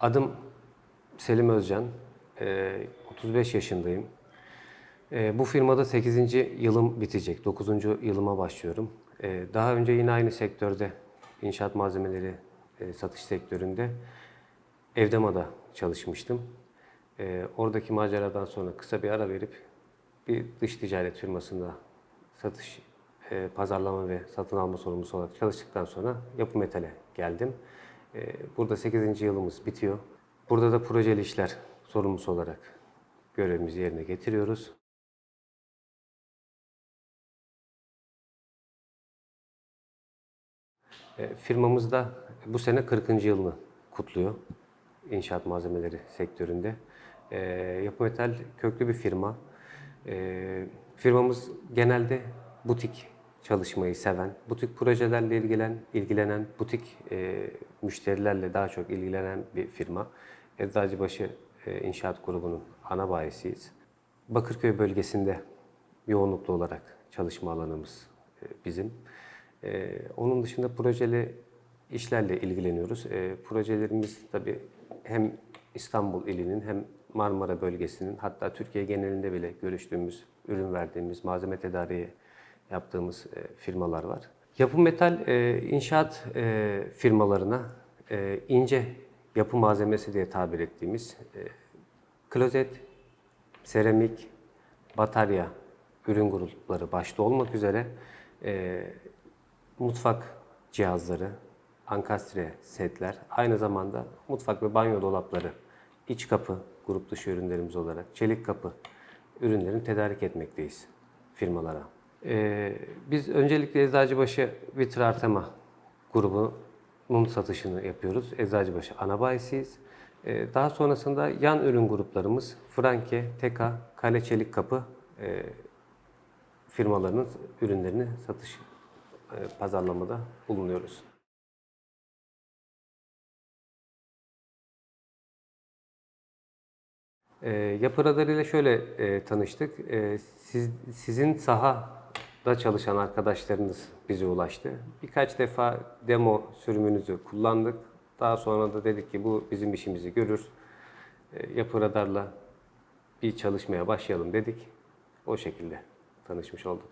Adım Selim Özcan. Ee, 35 yaşındayım. Ee, bu firmada 8. yılım bitecek. 9. yılıma başlıyorum. Ee, daha önce yine aynı sektörde, inşaat malzemeleri e, satış sektöründe Evdema'da çalışmıştım. Ee, oradaki maceradan sonra kısa bir ara verip bir dış ticaret firmasında satış, e, pazarlama ve satın alma sorumlusu olarak çalıştıktan sonra Yapı Metal'e geldim. Ee, burada 8. yılımız bitiyor. Burada da projeli işler sorumlusu olarak görevimizi yerine getiriyoruz. E, Firmamız da bu sene 40. yılını kutluyor inşaat malzemeleri sektöründe. E, Yapı Metal köklü bir firma. Firmamız genelde butik çalışmayı seven, butik projelerle ilgilen, ilgilenen, butik e, müşterilerle daha çok ilgilenen bir firma. Eczacıbaşı e, İnşaat Grubu'nun ana bayisiyiz. Bakırköy bölgesinde yoğunluklu olarak çalışma alanımız e, bizim. Ee, onun dışında projeli işlerle ilgileniyoruz. Ee, projelerimiz tabii hem İstanbul ilinin hem Marmara bölgesinin hatta Türkiye genelinde bile görüştüğümüz, ürün verdiğimiz, malzeme tedariği yaptığımız e, firmalar var. Yapı metal e, inşaat e, firmalarına ince yapı malzemesi diye tabir ettiğimiz klozet, seramik, batarya ürün grupları başta olmak üzere mutfak cihazları, ankastre setler, aynı zamanda mutfak ve banyo dolapları, iç kapı grup dışı ürünlerimiz olarak çelik kapı ürünlerini tedarik etmekteyiz firmalara. Ee, biz öncelikle Eczacıbaşı Vitri Artema grubunun satışını yapıyoruz. Eczacıbaşı ana bayisiyiz. Ee, daha sonrasında yan ürün gruplarımız Franke, Teka, Kale Çelik Kapı e, firmalarının ürünlerini satış e, pazarlamada bulunuyoruz. E, yapı Radarı ile şöyle e, tanıştık. E, siz, sizin sahada çalışan arkadaşlarınız bize ulaştı. Birkaç defa demo sürümünüzü kullandık. Daha sonra da dedik ki bu bizim işimizi görür. E, yapı Radar'la bir çalışmaya başlayalım dedik. O şekilde tanışmış olduk.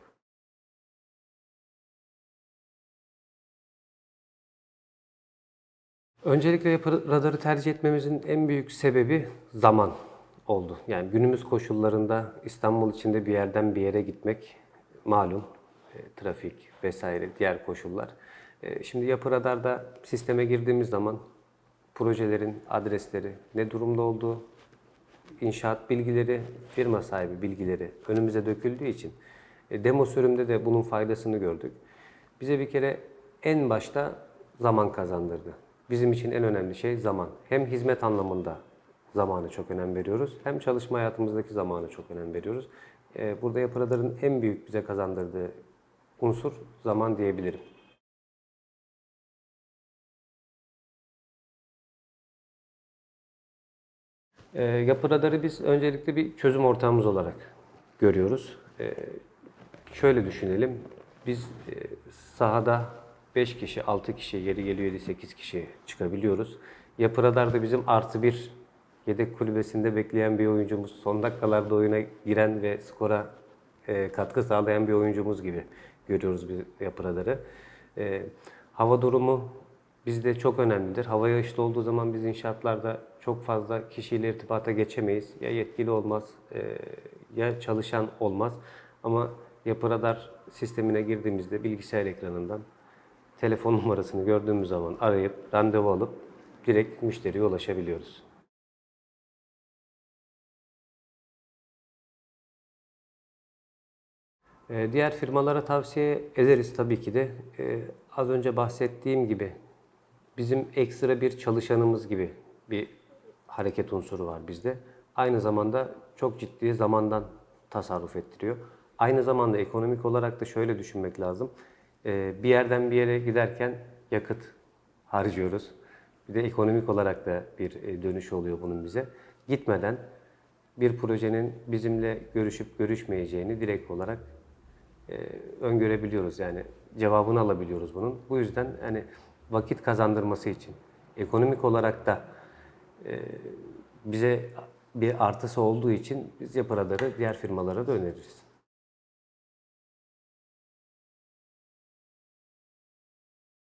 Öncelikle yapı radarı tercih etmemizin en büyük sebebi zaman oldu. Yani günümüz koşullarında İstanbul içinde bir yerden bir yere gitmek malum e, trafik vesaire diğer koşullar. E, şimdi yapı radarda sisteme girdiğimiz zaman projelerin adresleri ne durumda olduğu, inşaat bilgileri, firma sahibi bilgileri önümüze döküldüğü için e, demo sürümde de bunun faydasını gördük. Bize bir kere en başta zaman kazandırdı. Bizim için en önemli şey zaman. Hem hizmet anlamında zamanı çok önem veriyoruz, hem çalışma hayatımızdaki zamanı çok önem veriyoruz. E, Burada Yapı Radar'ın en büyük bize kazandırdığı unsur zaman diyebilirim. E, Yapı Radar'ı biz öncelikle bir çözüm ortağımız olarak görüyoruz. E, şöyle düşünelim, biz e, sahada 5 kişi, 6 kişi, yeri geliyor 7-8 kişi çıkabiliyoruz. Yapı Radar'da bizim artı bir yedek kulübesinde bekleyen bir oyuncumuz, son dakikalarda oyuna giren ve skora e, katkı sağlayan bir oyuncumuz gibi görüyoruz bir Yapı Radar'ı. E, hava durumu bizde çok önemlidir. Hava yağışlı olduğu zaman biz inşaatlarda çok fazla kişiyle irtibata geçemeyiz. Ya yetkili olmaz e, ya çalışan olmaz. Ama Yapı sistemine girdiğimizde bilgisayar ekranından telefon numarasını gördüğümüz zaman arayıp randevu alıp direkt müşteriye ulaşabiliyoruz. Ee, Diğer firmalara tavsiye ederiz tabii ki de. Ee, Az önce bahsettiğim gibi bizim ekstra bir çalışanımız gibi bir hareket unsuru var bizde. Aynı zamanda çok ciddi zamandan tasarruf ettiriyor. Aynı zamanda ekonomik olarak da şöyle düşünmek lazım. Ee, Bir yerden bir yere giderken yakıt harcıyoruz. Bir de ekonomik olarak da bir e, dönüş oluyor bunun bize. Gitmeden bir projenin bizimle görüşüp görüşmeyeceğini direkt olarak e, öngörebiliyoruz yani cevabını alabiliyoruz bunun. Bu yüzden hani vakit kazandırması için ekonomik olarak da e, bize bir artısı olduğu için biz yapı radarı diğer firmalara da öneririz.